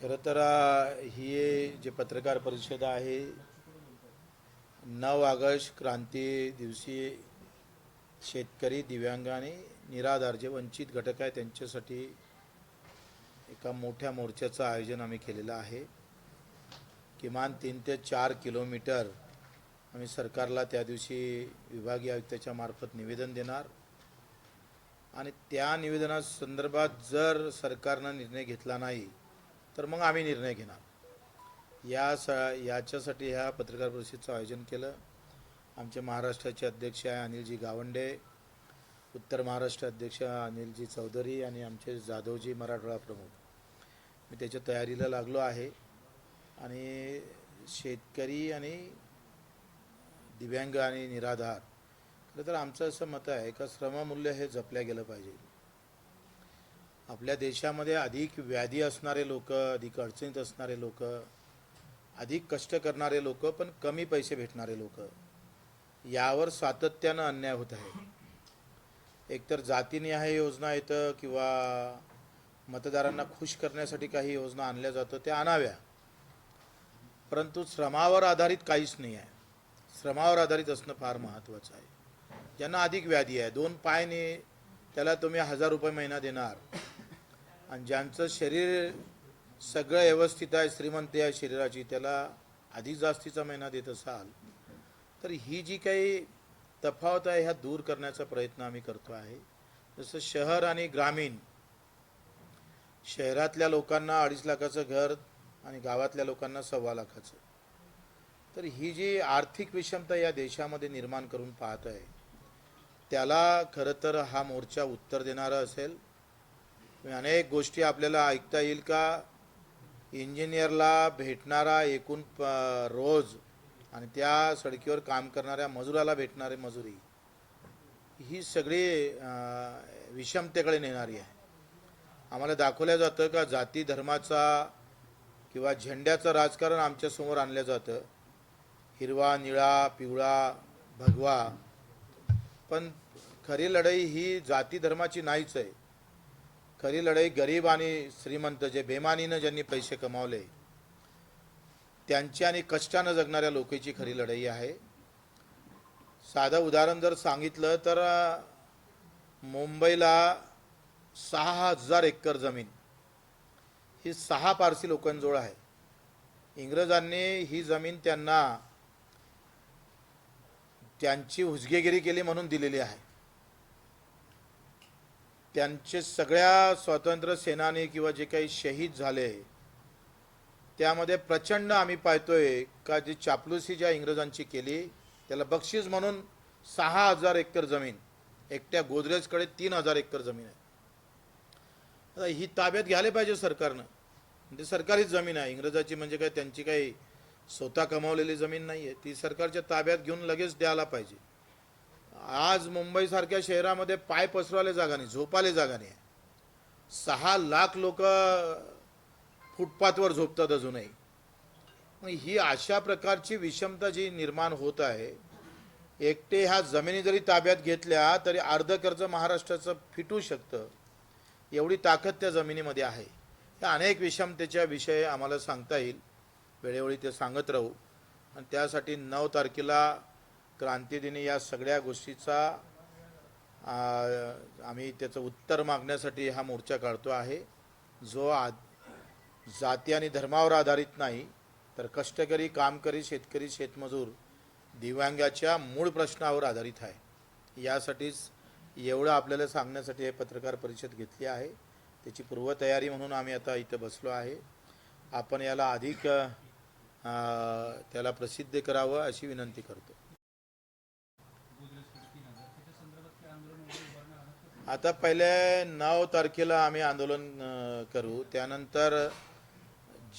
खरं तर ही जे पत्रकार परिषद आहे नऊ ऑगस्ट क्रांती दिवशी शेतकरी दिव्यांग आणि निराधार जे वंचित घटक आहे त्यांच्यासाठी एका मोठ्या मोर्चाचं आयोजन आम्ही केलेलं आहे. किमान तीन ते चार किलोमीटर आम्ही सरकारला त्या दिवशी विभागीय आयुक्ताच्या मार्फत निवेदन देणार. आणि त्या निवेदना संदर्भात जर सरकारनं निर्णय घेतला नाही तर मग आम्ही निर्णय घेणार. या स याच्यासाठी ह्या पत्रकार परिषदेचं आयोजन केलं. आमचे महाराष्ट्राचे अध्यक्ष आहे अनिलजी गावंडे उत्तर महाराष्ट्र अध्यक्ष अनिलजी चौधरी आणि आमचे जाधवजी मराठवाडा प्रमुख. मी त्याच्या तयारीला लागलो आहे आणि शेतकरी आणि दिव्यांग आणि निराधार. खरं तर आमचं असं मत आहे का श्रममूल्य हे जपल्या गेलं पाहिजे. आपल्या देशामध्ये अधिक व्याधी असणारे लोक अधिक अडचणीत असणारे लोक अधिक कष्ट करणारे लोक पण कमी पैसे भेटणारे लोक. यावर सातत्यानं अन्याय होत आहे. एकतर जातीने आहे योजना येतं किंवा मतदारांना खुश करण्यासाठी काही योजना आणल्या जातं त्या आणाव्या. परंतु श्रमावर आधारित काहीच नाही आहे. श्रमावर आधारित असणं फार महत्त्वाचं आहे. ज्यांना अधिक व्याधी आहे दोन पायने त्याला तुम्ही हजार रुपये महिना देणार आणि ज्यांचं शरीर सगळं व्यवस्थित आहे श्रीमंती आहे शरीराची त्याला अधिक जास्तीचा महिना देत असाल तर ही जी काही तफावत आहे ह्या दूर करण्याचा प्रयत्न आम्ही करतो आहे. जसं शहर आणि ग्रामीण शहरातल्या लोकांना अडीच लाखाचं घर आणि गावातल्या लोकांना सव्वा लाखाचं. तर ही जी आर्थिक विषमता या देशामध्ये निर्माण करून पाहत आहे त्याला खरं तर हा मोर्चा उत्तर देणारा असेल. अनेक गोष्टी आपल्याला ऐकता येईल का? इंजिनियरला भेटणारा एकूण प रोज आणि त्या सडकीवर काम करणाऱ्या मजुराला भेटणारे मजुरी ही सगळी विषमतेकडे नेणारी आहे. आम्हाला दाखवलं जातं का? जाती धर्माचा किंवा झेंड्याचं राजकारण आमच्यासमोर आणलं जातं. हिरवा निळा पिवळा भगवा. पण खरी लढाई ही जाती धर्माची नाहीच आहे. खरी लढाई गरीब आणि श्रीमंत जे बेमानीनं ज्यांनी पैसे कमावले त्यांची आणि कष्टानं जगणाऱ्या लोकांची खरी लढाई आहे. साधं उदाहरण जर सांगितलं तर मुंबईला सहा हजार एकर जमीन ही सहा पारसी लोकांजवळ आहे. इंग्रजांनी ही जमीन त्यांना त्यांची हुजगेगिरी केली म्हणून दिलेली आहे. त्यांचे सगळ्या स्वातंत्र्य सेनानी किंवा जे काही शहीद झाले त्यामध्ये प्रचंड आम्ही पाहतोय का जी चापलुसी ज्या इंग्रजांची केली त्याला बक्षीस म्हणून सहा हजार एकर जमीन एकट्या गोदरेजकडे तीन हजार एकर जमीन आहे. आता ही ताब्यात घ्यायला पाहिजे सरकारनं. म्हणजे सरकारीच जमीन आहे. इंग्रजाची म्हणजे काय त्यांची काही स्वतः कमावलेली जमीन नाही आहे ती सरकारच्या ताब्यात घेऊन लगेच द्यायला पाहिजे. आज मुंबईसारख्या शहरामध्ये पाय पसरवायला जागा नाही झोपायला जागा नाही. सहा लाख लोक फुटपाथवर झोपतात अजूनही. मग ही अशा प्रकारची विषमता जी निर्माण होत आहे एकटे ह्या जमिनी जरी ताब्यात घेतल्या तरी अर्ध कर्ज महाराष्ट्राचं फिटू शकतं. एवढी ताकद त्या जमिनीमध्ये आहे. या अनेक विषमतेच्या विषय आम्हाला सांगता येईल. वेळोवेळी ते सांगत राहू. आणि त्यासाठी नऊ तारखेला क्रांतीदिनी या सगळ्या गोष्टीचा आम्ही त्याचं उत्तर मागण्यासाठी हा मोर्चा काढतो आहे. जो आ जाती आणि धर्मावर आधारित नाही तर कष्टकरी कामकरी शेतकरी शेतमजूर दिव्यांगाच्या मूळ प्रश्नावर आधारित आहे. यासाठीच एवढं आपल्याला सांगण्यासाठी हे पत्रकार परिषद घेतली आहे. त्याची पूर्वतयारी म्हणून आम्ही आता इथं बसलो आहे. आपण याला अधिक त्याला प्रसिद्ध करावं अशी विनंती करतो. आता पहिले नऊ तारखेला आम्ही आंदोलन करू. त्यानंतर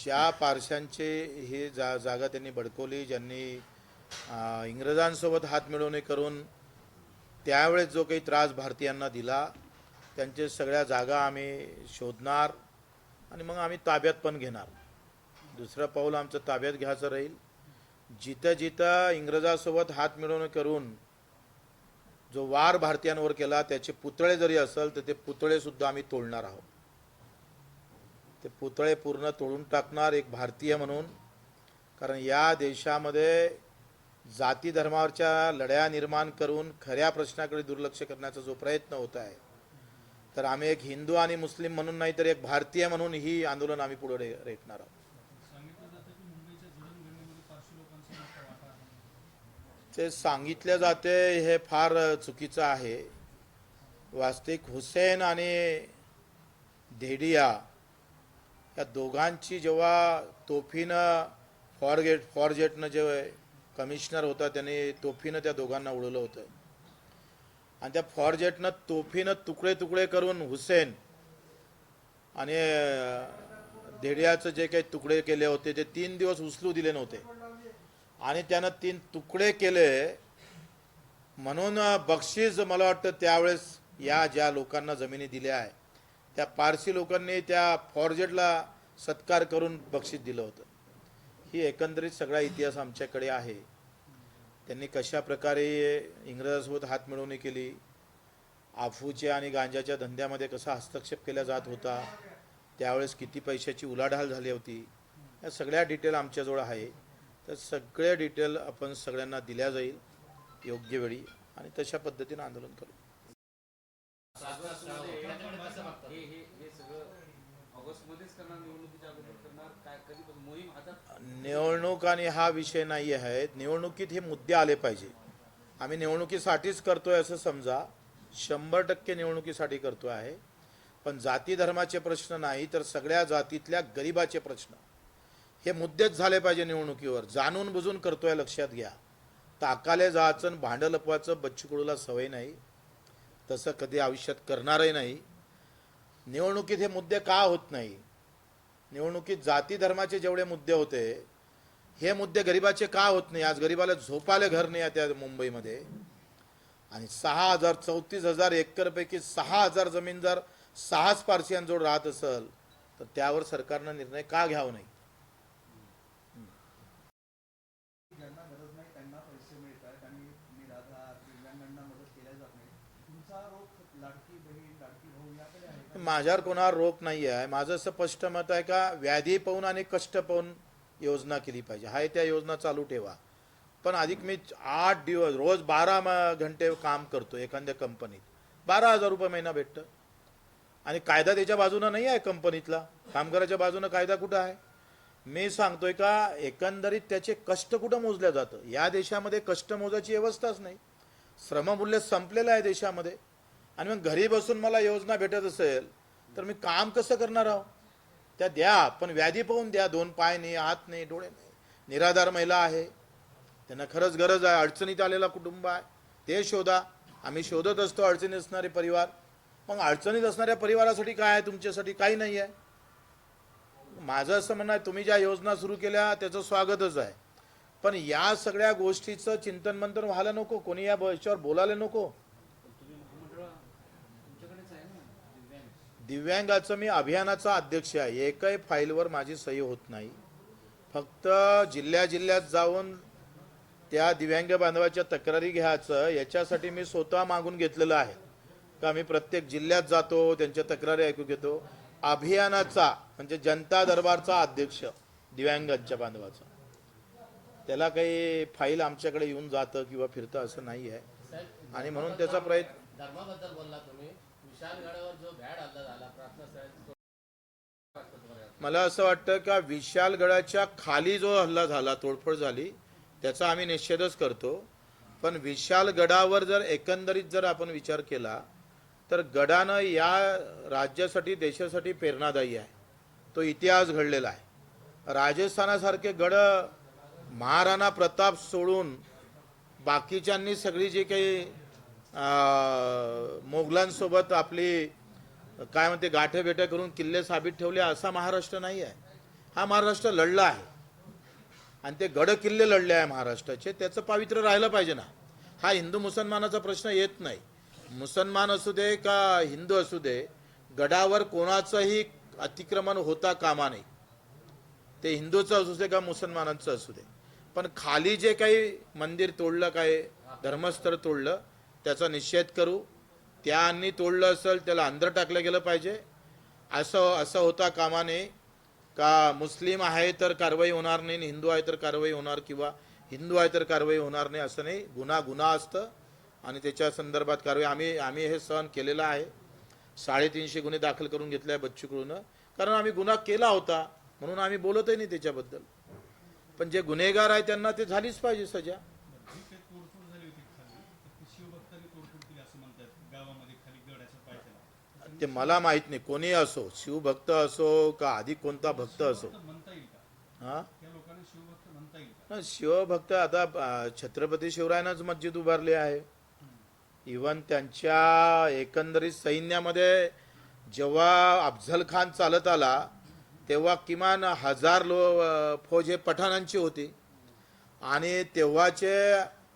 ज्या पारशांचे हे जा जागा त्यांनी बडकवली ज्यांनी इंग्रजांसोबत हात मिळवणे करून त्यावेळेस जो काही त्रास भारतीयांना दिला त्यांचे सगळ्या जागा आम्ही शोधणार आणि मग आम्ही ताब्यात पण घेणार. दुसरं पाऊल आमचं ताब्यात घ्यायचं राहील. जिथं जिथं इंग्रजासोबत हात मिळवणे करून जो वार भारतीयांवर केला त्याचे पुतळे जरी असेल तर ते पुतळे सुद्धा आम्ही तोडणार आहोत. ते पुतळे पूर्ण तोडून टाकणार एक भारतीय म्हणून कारण या देशामध्ये जाती धर्मावरच्या लढ्या निर्माण करून खऱ्या प्रश्नाकडे दुर्लक्ष करण्याचा जो प्रयत्न होत आहे तर आम्ही एक हिंदू आणि मुस्लिम म्हणून नाही तर एक भारतीय म्हणून ही आंदोलन आम्ही पुढे रे रेटणार आहोत सांगितलं जातं की मुंबईच्या जडणघडणीमध्ये पारशी लोकांचा मोठा वाटा आहे ते सांगितले जाते हे फार चुकीचं आहे. वास्तविक हुसेन आणि धेडिया या दोघांची जेव्हा तोफीनं फॉरगेट फॉरजेटनं जे कमिशनर होता त्याने तोफीनं त्या दोघांना उडवलं होतं. आणि त्या फॉरजेटनं तोफीनं तुकडे तुकडे करून हुसेन आणि धेडियाचं जे काही तुकडे केले होते ते तीन दिवस उचलू दिले नव्हते. आणि त्यानं तीन तुकडे केले. म्हणून बक्षीस मला वाटतं त्यावेळेस या ज्या लोकांना जमिनी दिल्या आहे त्या पारसी लोकांनी त्या फॉर्जेटला सत्कार करून बक्षीस दिलं होतं. ही एकंदरीत सगळा इतिहास आमच्याकडे आहे. त्यांनी कशा प्रकारे इंग्रजांसोबत हात मिळवणी केली आफूच्या आणि गांजाच्या धंद्यामध्ये कसा हस्तक्षेप केला जात होता त्यावेळेस किती पैशाची उलाढाल झाली होती या सगळ्या डिटेल आमच्याजवळ आहे. तर सगळे डिटेल आपण सगळ्यांना दिल्या जाईल योग्य वेळी. आणि तशा पद्धतीनं आंदोलन करू. निवडणूक आणि हा विषय नाही आहे. निवडणुकीत हे मुद्दे आले पाहिजे. आम्ही निवडणुकीसाठीच करतोय असं समजा. शंभर टक्के निवडणुकीसाठी करतो आहे. पण जाती धर्माचे प्रश्न नाही तर सगळ्या जातीतल्या गरिबाचे प्रश्न. हे मुद्देच झाले पाहिजे निवडणुकीवर. जाणून बुजून करतोय लक्षात घ्या. ताकाले जायचं आणि भांडं लपवायचं बच्चूकडूला सवय नाही. तसं कधी आयुष्यात करणारही नाही. निवडणुकीत हे मुद्दे का होत नाही? निवडणुकीत जाती धर्माचे जेवढे मुद्दे होते हे मुद्दे गरिबाचे का होत नाही? आज गरिबाला झोपाले घर नाही आहे त्या मुंबईमध्ये. आणि सहा हजार चौतीस हजार एकरपैकी सहा हजार जमीन जर सहाच पारसियांजवळ राहत असेल तर त्यावर सरकारनं निर्णय का घ्यावा नाही ज्यांना गरज नाही त्यांना पैसे मिळत आहेत आणि निराधार दिव्यांगांना मदत केल्या जात नाही तुमचा आरोप लाडकी बहीण लाडकी भाऊ याकडे आहे का? माझ्यावर कोणावर रोप नाही आहे माझं असं स्पष्ट मत आहे का व्याधी पाहून आणि कष्ट पाहून योजना केली पाहिजे. हाय त्या योजना चालू ठेवा. पण अधिक मी आठ दिवस रोज बारा घंटे काम करतो एखाद्या कंपनीत. बारा हजार रुपये महिना भेटतं. आणि कायदा त्याच्या बाजूनं नाही आहे कंपनीतला. कामगाराच्या बाजूनं कायदा कुठं आहे? मी सांगतोय का एकंदरीत त्याचे कष्ट कुठं मोजल्या जातं? या देशामध्ये कष्ट मोजायची व्यवस्थाच नाही. श्रममूल्य संपलेलं आहे देशामध्ये. आणि मग घरी बसून मला योजना भेटत असेल तर मी काम कसं करणार आहो? त्या द्या पण व्याधी पाहून द्या. दोन पाय नाही हात नाही डोळे नाही. निराधार महिला आहे. त्यांना खरंच गरज आहे. अडचणीत आलेला कुटुंब आहे. ते शोधा. आम्ही शोधत असतो अडचणीत असणारे परिवार. मग अडचणीत असणाऱ्या परिवारासाठी काय आहे? तुमच्यासाठी काही नाही आहे. माझं असं म्हणणं आहे तुम्ही ज्या योजना सुरू केल्या त्याचं स्वागतच आहे. पण या सगळ्या गोष्टीचं चिंतन मंथन व्हायला नको. कोणी या याच्यावर बोलायला नको तुम्ही महामंडळ तुमच्याकडेच आहे ना दिव्यांग दिव्यांगाचं मी अभियानाचा अध्यक्ष आहे. एकही फाईलवर माझी सही होत नाही. फक्त जिल्ह्या जिल्ह्यात जाऊन त्या दिव्यांग बांधवाच्या तक्रारी घ्यायचं याच्यासाठी मी स्वतः मागून घेतलेलं आहे. का मी प्रत्येक जिल्ह्यात जातो त्यांच्या तक्रारी ऐकू घेतो. अभियानाचा म्हणजे जनता दरबारचा अध्यक्ष दिव्यांगांच्या बांधवाचा. त्याला काही फाईल आमच्याकडे येऊन जातं किंवा फिरतं असं नाही आहे. आणि म्हणून त्याचा प्रयत्न धर्माबद्दल बोलला तुम्ही. मला असं वाटतं का विशालगडाच्या खाली जो हल्ला झाला तोडफोड झाली त्याचा आम्ही निषेधच करतो. पण विशालगडावर जर एकंदरीत जर आपण विचार केला तर गडानं या राज्यासाठी देशासाठी प्रेरणादायी आहे. तो इतिहास घडलेला आहे. राजस्थानासारखे गड महाराणा प्रताप सोडून बाकीच्यांनी सगळी जी काही मोगलांसोबत आपली काय म्हणते गाठे करून किल्ले साबित ठेवले असा महाराष्ट्र नाही आहे हा महाराष्ट्र लढला आहे. आणि ते गड किल्ले लढले आहे महाराष्ट्राचे त्याचं पावित्र्य राहिलं पाहिजे ना. हा हिंदू मुसलमानाचा प्रश्न येत नाही. मुसलमान असू दे का हिंदू असू दे गडावर कोणाचंही अतिक्रमण होता कामा नाही ते हिंदूचं असू दे का मुसलमानांचं असू दे. पण खाली जे काही मंदिर तोडलं काय धर्मस्थळ तोडलं त्याचा निषेध करू. त्यांनी तोडलं असेल त्याला अंदर टाकलं गेलं पाहिजे. असं असं होता कामा नये का मुस्लिम आहे तर कारवाई होणार नाही आणि हिंदू आहे तर कारवाई होणार किंवा हिंदू आहे तर कारवाई होणार नाही असं नाही. गुन्हा गुन्हा असतं. आणि त्याच्या संदर्भात कारवाई आम्ही आम्ही हे सहन केलेलं आहे. साडेतीनशे गुन्हे दाखल करून घेतले आहे बच्चूकडून. कारण आम्ही गुन्हा केला होता. म्हणून आम्ही बोलतही नाही त्याच्याबद्दल. पण जे गुन्हेगार आहे त्यांना ते झालीच पाहिजे सजा जी काही तोडफोड झाली होती खाली तर ती शिवभक्तांनी तोडफोड केली असं म्हणतात गावामध्ये खाली गडाच्या पायथ्याला ते मला माहीत नाही कोणी असो शिवभक्त असो का अधिक कोणता भक्त असो. हां? शिवभक्त न, आता छत्रपती शिवरायांनाच मस्जिद उभारली आहे. इवन त्यांच्या एकंदरीत सैन्यामध्ये जेव्हा अफझल खान चालत आला तेव्हा किमान हजार लो फौज हे पठाणांची होती. आणि तेव्हाचे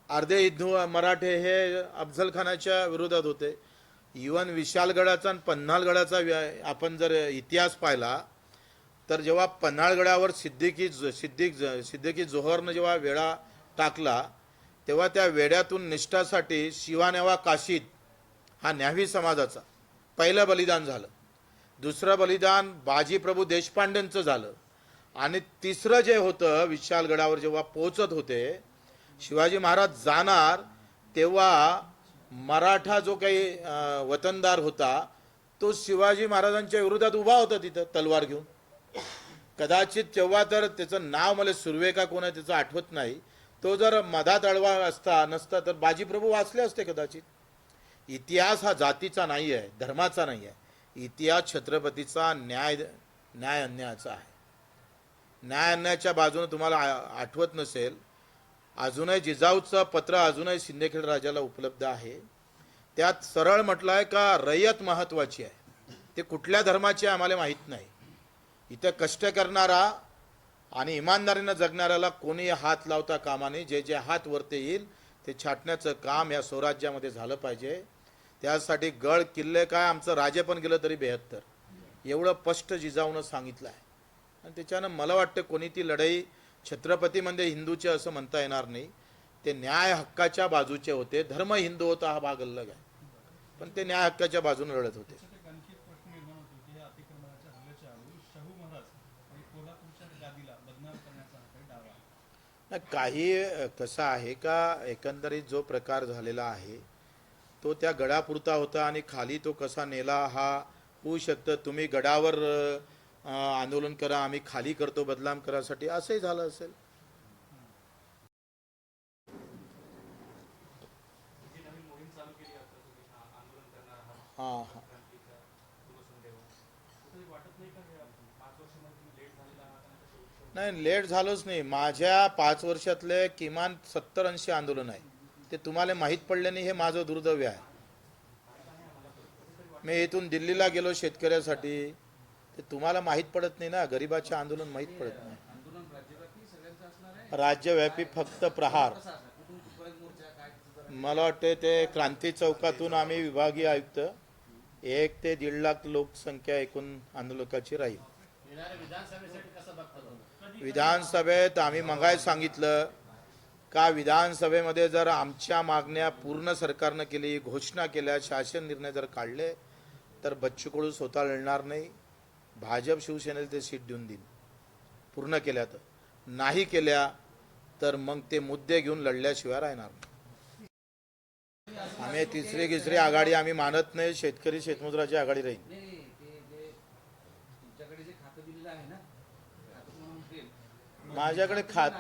अर्धे हिंदू मराठे हे अफझल खानाच्या विरोधात होते. इवन विशालगडाचा आणि पन्हाळगडाचा आपण जर इतिहास पाहिला तर जेव्हा पन्हाळगडावर सिद्दीकी ज- सिद्दीक ज- सिद्दीकी जोहरनं जेव्हा वेढा टाकला तेव्हा त्या वेड्यातून निष्ठासाठी शिवानेवा काशीद हा न्यावी समाजाचा पहिलं बलिदान झालं. दुसरं बलिदान बाजीप्रभू देशपांडेंचं झालं. आणि तिसरं जे होतं विशालगडावर जेव्हा पोहोचत होते शिवाजी महाराज जाणार तेव्हा मराठा जो काही वतनदार होता तो शिवाजी महाराजांच्या विरोधात उभा होता तिथं तलवार घेऊन. कदाचित तेव्हा तर त्याचं नाव मला सुर्वे का कोण आहे त्याचं आठवत नाही. तो जर मधात अडवा असता नसता तर बाजीप्रभू वाचले असते कदाचित. इतिहास हा जातीचा नाही आहे धर्माचा नाही आहे. इतिहास छत्रपतीचा न्याय न्याय अन्यायाचा आहे. न्याय अन्यायाच्या बाजूने तुम्हाला आ- आठवत नसेल अजूनही जिजाऊचं पत्र अजूनही सिंदखेड राजाला उपलब्ध आहे. त्यात सरळ म्हटलं आहे का रयत महत्वाची आहे. ते कुठल्या धर्माची आम्हाला माहीत नाही. इथं कष्ट करणारा आणि इमानदारीनं जगणाऱ्याला कोणी हात लावता कामा नये. जे जे हात वरते येईल ते छाटण्याचं काम या स्वराज्यामध्ये झालं पाहिजे. त्यासाठी गड किल्ले काय आमचं राजे पण गेलं तरी बेहत्तर. एवढं स्पष्ट जिजाऊनं सांगितलं आहे आणि त्याच्यानं मला वाटतं कोणी ती लढाई छत्रपतीमध्ये हिंदूचे असं म्हणता येणार नाही. ते न्याय हक्काच्या बाजूचे होते. धर्म हिंदू होता हा भाग अलग आहे. पण ते न्याय हक्काच्या बाजूने लढत होते. काही कसं आहे? का? एकंदरीत जो प्रकार झालेला आहे तो त्या गडापुरता होता आणि खाली तो कसा नेला हा होऊ शकतं. तुम्ही गडावर आंदोलन करा आम्ही खाली करतो बदनाम करासाठी असंही झालं असेल. हा हां. हां नाही लेट नाही लेट झालोच नाही. माझ्या पाच वर्षातले किमान सत्तर ऐंशी आंदोलन आहे. ते तुम्हाला माहीत पडले नाही हे माझं दुर्दैव आहे. मी इथून दिल्लीला गेलो शेतकऱ्यासाठी. ते तुम्हाला माहीत पडत नाही ना गरिबाचे आंदोलन माहीत पडत नाही. राज्यव्यापी फक्त प्रहार. मला वाटते ते क्रांती चौकातून आम्ही विभागीय आयुक्त एक ते दीड लाख लोकसंख्या एकूण आंदोलकाची राहील. विधानसभेत आम्ही मगाय सांगितलं का विधानसभेमध्ये जर आमच्या मागण्या पूर्ण सरकारनं केली घोषणा केल्या शासन निर्णय जर काढले तर बच्चू कडू स्वतः लढणार नाही. भाजप शिवसेनेला ते सीट देऊन देईल पूर्ण केल्या तर. नाही केल्या तर मग ते मुद्दे घेऊन लढल्याशिवाय राहणार आम्ही तिसरी तिसरी आघाडी आम्ही मानत नाही शेतकरी शेतमजुराची आघाडी राहील माझ्याकडे खात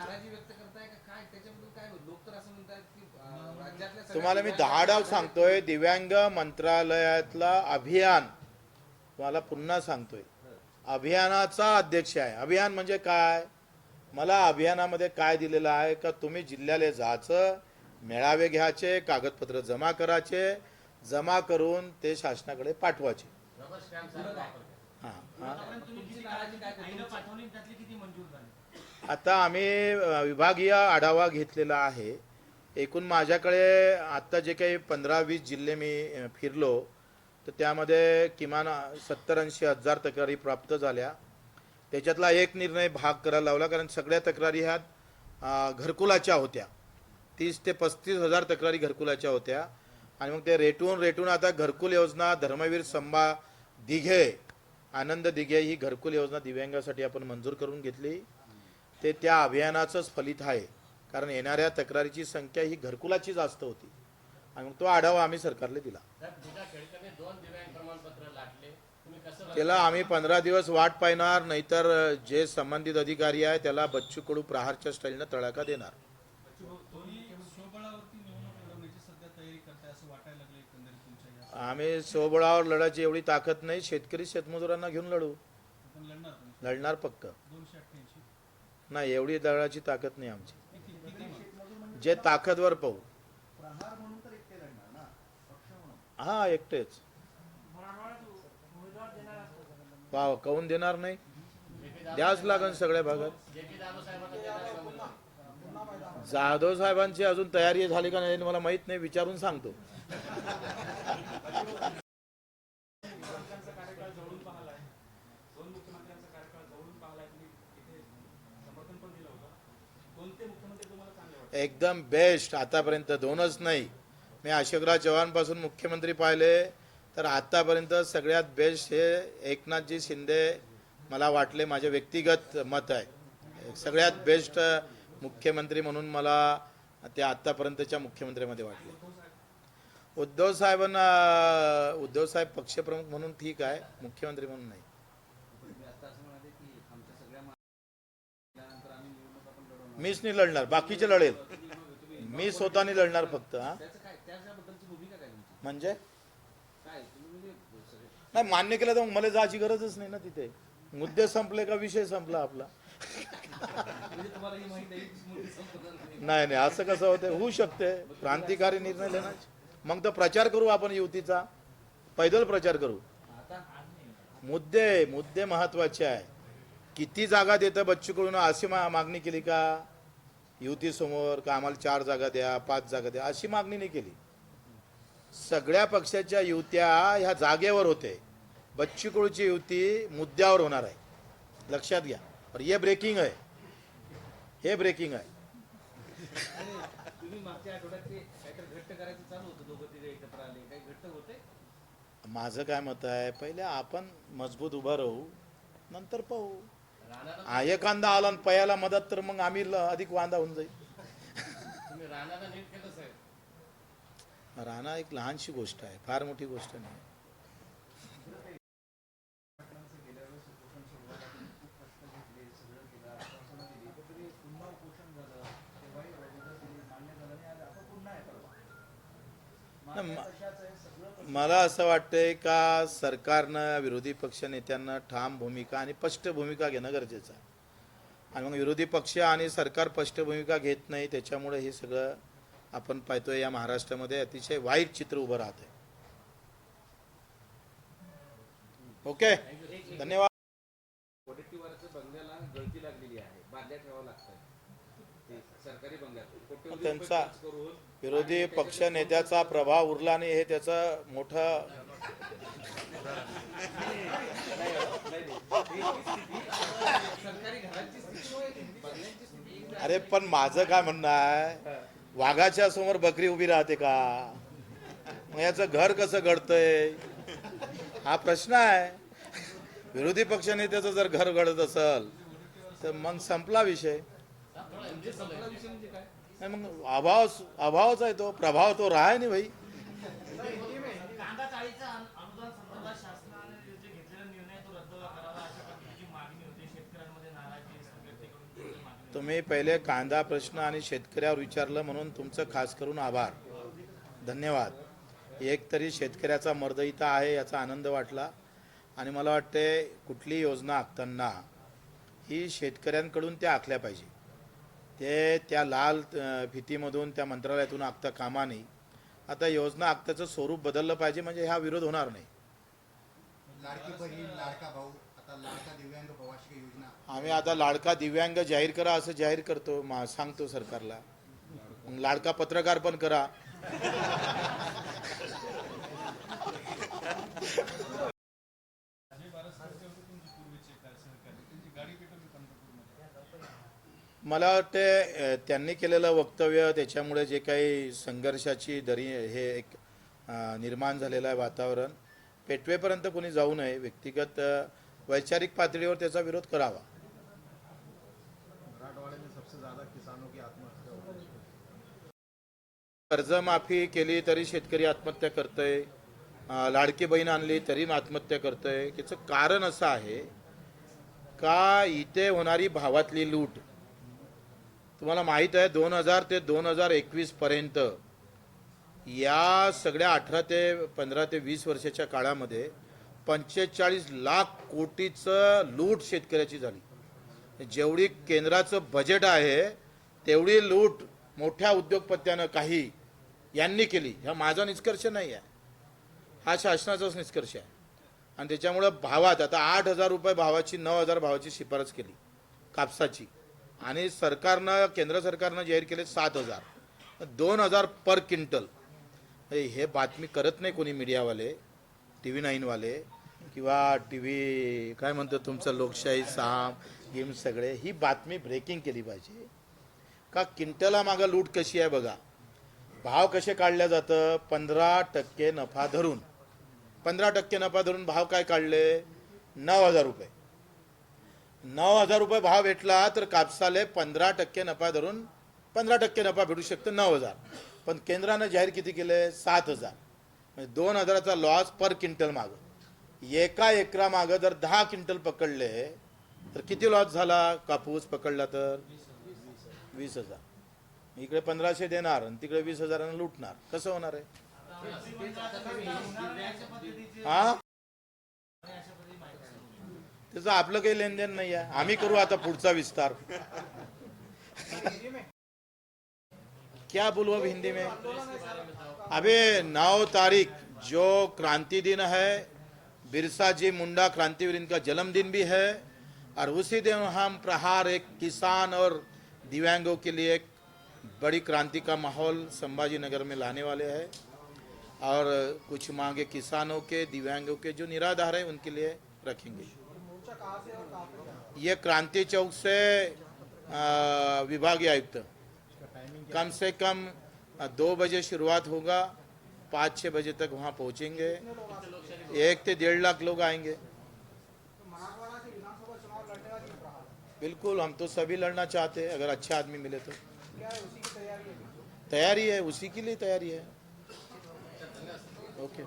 तुम्हाला मी दहा डाव सांगतोय दिव्यांग मंत्रालयातला अभियान तुम्हाला पुन्हा सांगतोय. अभियानाचा अध्यक्ष आहे. अभियान म्हणजे काय? मला अभियानामध्ये काय दिलेलं आहे का? तुम्ही जिल्ह्याला जायचं मेळावे घ्यायचे कागदपत्र जमा करायचे जमा करून ते शासनाकडे पाठवायचे. हां हां. आता आम्ही विभागीय आढावा घेतलेला आहे. एकूण माझ्याकडे आत्ता जे काही पंधरा वीस जिल्हे मी फिरलो तर त्यामध्ये किमान सत्तर ऐंशी हजार तक्रारी प्राप्त झाल्या. त्याच्यातला एक निर्णय भाग करायला लावला कारण सगळ्या तक्रारी ह्या घरकुलाच्या होत्या. तीस ते पस्तीस हजार तक्रारी घरकुलाच्या होत्या. आणि मग ते रेटून रेटून आता घरकुल योजना धर्मवीर संभा दिघे आनंद दिघे ही घरकुल योजना दिव्यांगासाठी आपण मंजूर करून घेतली. ते त्या अभियानाचंच फलित आहे. कारण येणाऱ्या तक्रारीची संख्या ही घरकुलाची जास्त होती. आणि मग तो आढावा आम्ही सरकारला दिला. तर पूजा खेळकरने दोन दिव्यांग प्रमाणपत्र लाटले. तुम्ही कसं त्याला आम्ही पंधरा दिवस वाट पाहणार नाहीतर जे संबंधित अधिकारी आहे त्याला बच्चू कडू प्रहारच्या स्टाईलनं तडाखा देणार. आम्ही स्वबळावर लढायची एवढी ताकद नाही शेतकरी शेतमजुरांना घेऊन लढू. लढणार पक्क. नाही एवढी लढाची ताकद नाही आमची? जे ताकदवर पाहू प्रहार म्हणून तर एकटे लढणार ना पक्ष म्हणून हा एकटेच. पाव काऊन देणार नाही? द्याच लागन सगळ्या भागात. जाधव साहेबांची अजून तयारी झाली का नाही मला माहीत नाही विचारून सांगतो. एकदम बेस्ट आतापर्यंत दोनच नाही. मी अशोकराव चव्हाणपासून मुख्यमंत्री पाहिले तर आतापर्यंत सगळ्यात बेस्ट हे एकनाथजी शिंदे मला वाटले माझे व्यक्तिगत मत आहे. सगळ्यात बेस्ट मुख्यमंत्री म्हणून मला ते आतापर्यंतच्या मुख्यमंत्र्यामध्ये वाटले. उद्धव साहेबांना उद्धव साहेब पक्षप्रमुख म्हणून ठीक आहे मुख्यमंत्री म्हणून नाही. मीच नाही लढणार बाकीचे लढेल. मी स्वतःने लढणार फक्त हा. त्याच्याबद्दलची भूमिका काय तुमची? म्हणजे? काय तुम्ही म्हणजे सगळे नाही मान्य केलं तर मग मला जायची गरजच नाही ना तिथे. मुद्दे संपले का विषय संपला आपला? म्हणजे तुम्हाला ही माहिती आहे की मुद्दे संपणार नाही. नाही नाही असं कसं होतं होऊ शकते. क्रांतिकारी निर्णय लेण्याचे मग तर प्रचार करू आपण युतीचा. पैदल प्रचार करू. आता मुद्दे मुद्दे महत्त्वाचे आहे. किती जागा देतं बच्चूकडून अशी मा मागणी केली का? युतीसमोर का आम्हाला चार जागा द्या पाच जागा द्या अशी मागणी नाही केली. सगळ्या पक्षाच्या युत्या ह्या जागेवर होते. बच्चू कडूची युती मुद्द्यावर होणार आहे. लक्षात घ्या. पर हे ब्रेकिंग आहे. हे ब्रेकिंग आहे. माझं काय मत आहे पहिले आपण मजबूत उभं राहू नंतर पाहू. हा एखादा आला आणि पयाला मदत तर मग आम्ही अधिक वांदा होऊन जाईल. राहणं एक लहानशी गोष्ट आहे फार मोठी गोष्ट नाही. मला असं वाटतंय का सरकारनं विरोधी पक्ष नेत्यांना ठाम भूमिका आणि स्पष्ट भूमिका घेणं गरजेचं आहे. आणि मग विरोधी पक्ष आणि सरकार स्पष्ट भूमिका घेत नाही त्याच्यामुळे हे सगळं आपण पाहतोय या महाराष्ट्रामध्ये अतिशय वाईट चित्र उभं राहत आहे ओके? धन्यवाद. त्यांचा विरोधी पक्ष नेत्याचा प्रभाव उरला नाही हे त्याचं मोठं अरे पण माझं काय म्हणणं आहे? वाघाच्या समोर बकरी उभी राहते का? मग याचं घर कसं घडतंय? हा प्रश्न आहे. विरोधी पक्षनेत्याचं जर घर घडत असेल तर मग संपला विषय. नाही मग अभाव अभावच आहे तो प्रभाव तो राहाय नाही भाई. तुम्ही पहिले कांदा प्रश्न आणि शेतकऱ्यावर विचारलं म्हणून तुमचं खास करून आभार. धन्यवाद. एक तरी शेतकऱ्याचा मर्द इथं आहे याचा आनंद वाटला आणि मला वाटते कुठली योजना आखताना ही शेतकऱ्यांकडून त्या आखल्या पाहिजे. ते त्या लाल अं, फितीमधून त्या मंत्रालयातून आखता कामा नाही आता योजना आखताचं स्वरूप बदललं पाहिजे म्हणजे हा विरोध होणार नाही. लाडकी बहीण लाडका भाऊ आता लाडका दिव्यांग प्रवासी योजना. आम्ही आता लाडका दिव्यांग जाहीर करा असं जाहीर करतो मा सांगतो सरकारला. मग लाडका पत्रकार पण करा अजय बारस होते तुमचे पूर्वीचे काय सहकारी त्यांची गाडी पेटवली पंढरपूरमध्ये मला वाटते त्यांनी केलेलं वक्तव्य त्याच्यामुळे जे काही संघर्षाची दरी हे एक निर्माण झालेलं आहे वातावरण पेटवेपर्यंत कोणी जाऊ नये. व्यक्तिगत वैचारिक पातळीवर त्याचा विरोध करावा. कर्जमाफी केली तरी शेतकरी आत्महत्या करतोय. लाडकी बहीण आणली तरी आत्महत्या करतोय. त्याचं कारण असं आहे का इथे होणारी भावातली लूट तुम्हाला माहीत आहे दोन हजार ते दोन हजार एकवीस पर्यंत या सगळ्या अठरा ते पंधरा ते वीस वर्षाच्या काळामध्ये पंचेचाळीस लाख कोटीचं लूट शेतकऱ्याची झाली. जेवढी केंद्राचं बजेट आहे तेवढी लूट मोठ्या उद्योगपत्यानं काही यांनी केली. हा माझा निष्कर्ष नाही आहे. हा शासनाचाच निष्कर्ष आहे. आणि त्याच्यामुळं भावात आता आठ हजार रुपये भावाची नऊ हजार भावाची शिफारस केली. कापसाची. आणि सरकारनं केंद्र सरकारनं जाहीर केले सात हजार. दोन हजार पर क्विंटल. हे बातमी करत नाही कोणी मीडियावाले टी व्ही नाईनवाले किंवा टी व्ही काय म्हणतो तुमचं लोकशाही साम गेम सगळे ही बातमी ब्रेकिंग केली पाहिजे. का क्विंटला मागं लूट कशी आहे बघा. भाव कसे काढल्या जातं? पंधरा टक्के नफा धरून. पंधरा टक्के नफा धरून भाव काय काढले? नऊ हजार रुपये. नऊ हजार रुपये भाव भेटला तर कापसाले पंधरा टक्के नफा धरून पंधरा टक्के नफा भेटू शकतो नऊ हजार. पण केंद्रानं जाहीर किती केले? सात हजार. म्हणजे दोन हजाराचा लॉस पर क्विंटल मागं. एका एकरामागं जर दहा क्विंटल पकडले तर किती लॉस झाला? कापूस पकडला तर वीस हजार. इकडे पंधराशे देणार आणि तिकडे वीस हजारानं लुटणार. कसं होणार आहे? हा? त्याचं आपलं काही लेनदेन नाही आहे. आम्ही करू आता पुढचा विस्तार. क्या बोलू अब हिंदी में? अबे, नौ तारीख, जो क्रांति दिन है, बिरसा जी मुंडा क्रांतिवीर इनका जन्मदिन भी है, और उसी दिन हम प्रहार एक किसान और दिव्यांगों के लिए एक बड़ी क्रांति का माहौल संभाजी नगर में लाने वाले हैं। और कुछ मांगे किसानों के, दिव्यांगों के जो निराधार है, उनके लिए रखेंगे। ये क्रांति चौक से विभागीय आयुक्त। कम से कम दो बजे शुरुआत होगा, पाँच छः बजे तक वहाँ पहुँचेंगे। एक से डेढ़ लाख लोग आएँगे। बिल्कुल, हम तो सभी लड़ना चाहते हैं, अगर अच्छे आदमी मिले तो। तैयारी है, उसी के लिए तैयारी है। ओके।